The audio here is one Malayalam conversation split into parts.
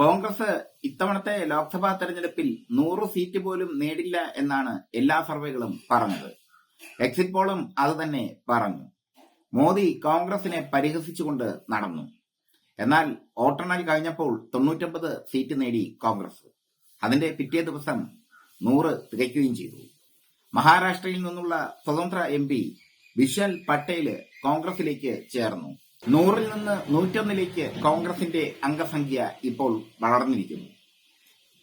കോൺഗ്രസ് ഇത്തവണത്തെ ലോക്സഭാ തെരഞ്ഞെടുപ്പിൽ നൂറ് സീറ്റ് പോലും നേടില്ല എന്നാണ് എല്ലാ സർവേകളും പറഞ്ഞത്. എക്സിറ്റ് പോളും അത് തന്നെ പറഞ്ഞു. മോദി കോൺഗ്രസിനെ പരിഹസിച്ചുകൊണ്ട് നടന്നു. എന്നാൽ വോട്ടെണ്ണൽ കഴിഞ്ഞപ്പോൾ തൊണ്ണൂറ്റൊമ്പത് സീറ്റ് നേടി കോൺഗ്രസ്. അതിന്റെ പിറ്റേ ദിവസം നൂറ് തികയ്ക്കുകയും ചെയ്തു. മഹാരാഷ്ട്രയിൽ നിന്നുള്ള സ്വതന്ത്ര എം പി വിശാൽ പട്ടേൽ കോൺഗ്രസിലേക്ക് ചേർന്നു. നൂറിൽ നിന്ന് നൂറ്റൊന്നിലേക്ക് കോൺഗ്രസിന്റെ അംഗസംഖ്യ ഇപ്പോൾ വളർന്നിരിക്കുന്നു.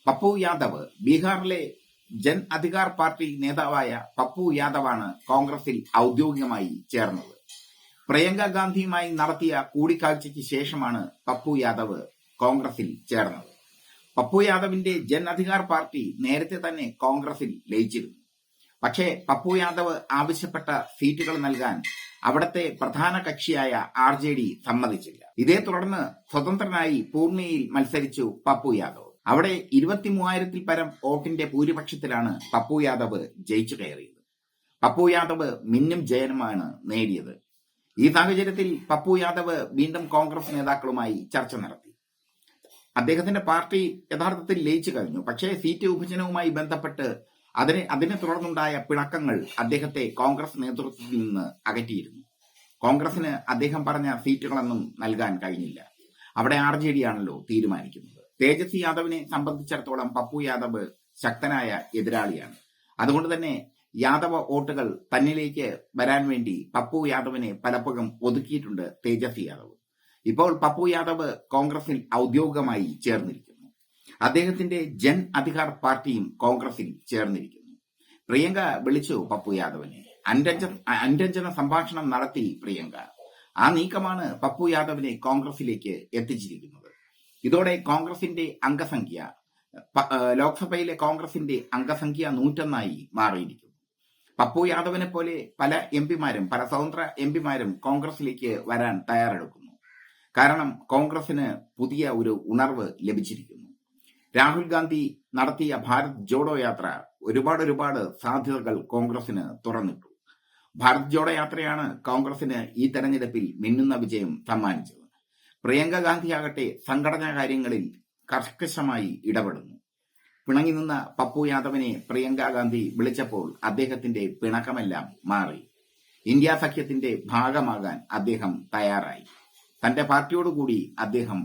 പപ്പു യാദവ് ബീഹാറിലെ ജൻ അധികാർ പാർട്ടി നേതാവായ പപ്പു യാദവാണ് കോൺഗ്രസിൽ ഔദ്യോഗികമായി ചേർന്നത്. പ്രിയങ്ക ഗാന്ധിയുമായി നടത്തിയ കൂടിക്കാഴ്ചയ്ക്ക് ശേഷമാണ് പപ്പു യാദവ് കോൺഗ്രസിൽ ചേർന്നത്. പപ്പു യാദവിന്റെ ജൻ അധികാർ പാർട്ടി നേരത്തെ തന്നെ കോൺഗ്രസിൽ ലയിച്ചിരുന്നു. പക്ഷേ പപ്പു യാദവ് ആവശ്യപ്പെട്ട സീറ്റുകൾ നൽകാൻ അവിടത്തെ പ്രധാന കക്ഷിയായ ആർ ജെ ഡി സമ്മതിച്ചില്ല. ഇതേ തുടർന്ന് സ്വതന്ത്രനായി പൂർണിയിൽ മത്സരിച്ചു പപ്പു യാദവ്. അവിടെ ഇരുപത്തിമൂവായിരത്തിൽ പരം വോട്ടിന്റെ ഭൂരിപക്ഷത്തിലാണ് പപ്പു യാദവ് ജയിച്ചു കയറിയത്. പപ്പു യാദവ് മിന്നും ജയനുമാണ് നേടിയത്. ഈ സാഹചര്യത്തിൽ പപ്പു യാദവ് വീണ്ടും കോൺഗ്രസ് നേതാക്കളുമായി ചർച്ച നടത്തി. അദ്ദേഹത്തിന്റെ പാർട്ടി യഥാർത്ഥത്തിൽ ലയിച്ചു കഴിഞ്ഞു. പക്ഷേ സീറ്റ് വിഭജനവുമായി ബന്ധപ്പെട്ട് അതിനെ അതിനെ തുടർന്നുണ്ടായ പിണക്കങ്ങൾ അദ്ദേഹത്തെ കോൺഗ്രസ് നേതൃത്വത്തിൽ നിന്ന് അകറ്റിയിരുന്നു. കോൺഗ്രസിന് അദ്ദേഹം പറഞ്ഞ സീറ്റുകളൊന്നും നൽകാൻ കഴിഞ്ഞില്ല. അവിടെ ആർ ജെ ഡി ആണല്ലോ തീരുമാനിക്കുന്നത്. തേജസ്വി യാദവിനെ സംബന്ധിച്ചിടത്തോളം പപ്പു യാദവ് ശക്തനായ എതിരാളിയാണ്. അതുകൊണ്ട് തന്നെ യാദവ വോട്ടുകൾ തന്നിലേക്ക് വരാൻ വേണ്ടി പപ്പു യാദവിനെ പലപ്പോഴും ഒതുക്കിയിട്ടുണ്ട് തേജസ്വി യാദവ്. ഇപ്പോൾ പപ്പു യാദവ് കോൺഗ്രസിൽ ഔദ്യോഗികമായി ചേർന്നിരിക്കുന്നു. അദ്ദേഹത്തിന്റെ ജൻ അധികാർ പാർട്ടിയും കോൺഗ്രസിൽ ചേർന്നിരിക്കുന്നു. പ്രിയങ്ക വിളിച്ചു പപ്പു യാദവിനെ. അനുരഞ്ജ അൻരഞ്ജന സംഭാഷണം നടത്തി പ്രിയങ്ക. ആ നീക്കമാണ് പപ്പു യാദവിനെ കോൺഗ്രസിലേക്ക് എത്തിച്ചിരിക്കുന്നത്. ഇതോടെ കോൺഗ്രസിന്റെ അംഗസംഖ്യ ലോക്സഭയിലെ കോൺഗ്രസിന്റെ അംഗസംഖ്യ നൂറ്റൊന്നായി മാറിയിരിക്കുന്നു. പപ്പു യാദവിനെ പോലെ പല എം പിമാരും പല സ്വതന്ത്ര എം പിമാരും കോൺഗ്രസിലേക്ക് വരാൻ തയ്യാറെടുക്കുന്നു. കാരണം കോൺഗ്രസിന് പുതിയ ഒരു ഉണർവ് ലഭിച്ചിരിക്കുന്നു. രാഹുൽ ഗാന്ധി നടത്തിയ ഭാരത് ജോഡോ യാത്ര ഒരുപാട് ഒരുപാട് സാധ്യതകൾ കോൺഗ്രസിന് തുറന്നിട്ടു. ഭാരത് ജോഡോ യാത്രയാണ് കോൺഗ്രസിന് ഈ തെരഞ്ഞെടുപ്പിൽ മിന്നുന്ന വിജയം സമ്മാനിച്ചത്. പ്രിയങ്ക ഗാന്ധിയാകട്ടെ സംഘടനാ കാര്യങ്ങളിൽ കർക്കശമായി ഇടപെടുന്നു. പിണങ്ങി നിന്ന പപ്പു യാദവിനെ പ്രിയങ്ക ഗാന്ധി വിളിച്ചപ്പോൾ അദ്ദേഹത്തിന്റെ പിണക്കമെല്ലാം മാറി. ഇന്ത്യ സഖ്യത്തിന്റെ ഭാഗമാകാൻ അദ്ദേഹം തയ്യാറായി. തന്റെ പാർട്ടിയോടുകൂടി അദ്ദേഹം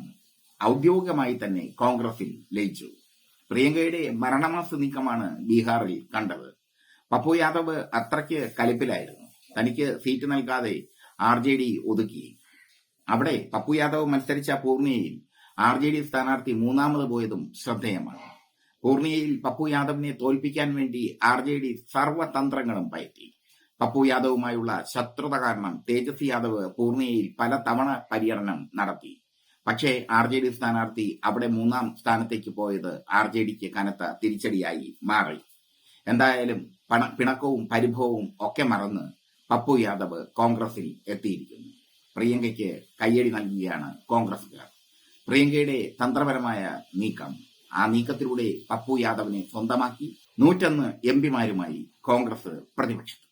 ഔദ്യോഗികമായി തന്നെ കോൺഗ്രസിൽ ലയിച്ചു. പ്രിയങ്കയുടെ മരണമാസ നീക്കമാണ് ബീഹാറിൽ കണ്ടത്. പപ്പു യാദവ് അത്രയ്ക്ക് കലിപ്പിലായിരുന്നു. തനിക്ക് സീറ്റ് നൽകാതെ ആർ ജെ ഡി ഒതുക്കി. അവിടെ പപ്പു യാദവ് മത്സരിച്ച പൂർണിയയിൽ ആർ ജെ ഡി സ്ഥാനാർത്ഥി മൂന്നാമത് പോയതും ശ്രദ്ധേയമാണ്. പൂർണിയയിൽ പപ്പു യാദവിനെ തോൽപ്പിക്കാൻ വേണ്ടി ആർ ജെ ഡി സർവതന്ത്രങ്ങളും പയറ്റി. പപ്പു യാദവുമായുള്ള ശത്രുത കാരണം തേജസ്വി യാദവ് പൂർണിയയിൽ പല തവണ പര്യടനം നടത്തി. പക്ഷേ ആർ ജെ ഡി സ്ഥാനാർത്ഥി അവിടെ മൂന്നാം സ്ഥാനത്തേക്ക് പോയത് ആർ ജെ ഡിക്ക് കനത്ത തിരിച്ചടിയായി മാറി. എന്തായാലും പണ പിണക്കവും പരിഭവവും ഒക്കെ മറന്ന് പപ്പു യാദവ് കോൺഗ്രസിൽ എത്തിയിരിക്കുന്നു. പ്രിയങ്കയ്ക്ക് കയ്യടി നൽകുകയാണ് കോൺഗ്രസുകാർ പ്രിയങ്കയുടെ തന്ത്രപരമായ നീക്കം ആ നീക്കത്തിലൂടെ പപ്പു യാദവിനെ സ്വന്തമാക്കി നൂറ്റൊന്ന് എം പിമാരുമായി കോൺഗ്രസ് പ്രതിപക്ഷത്ത്.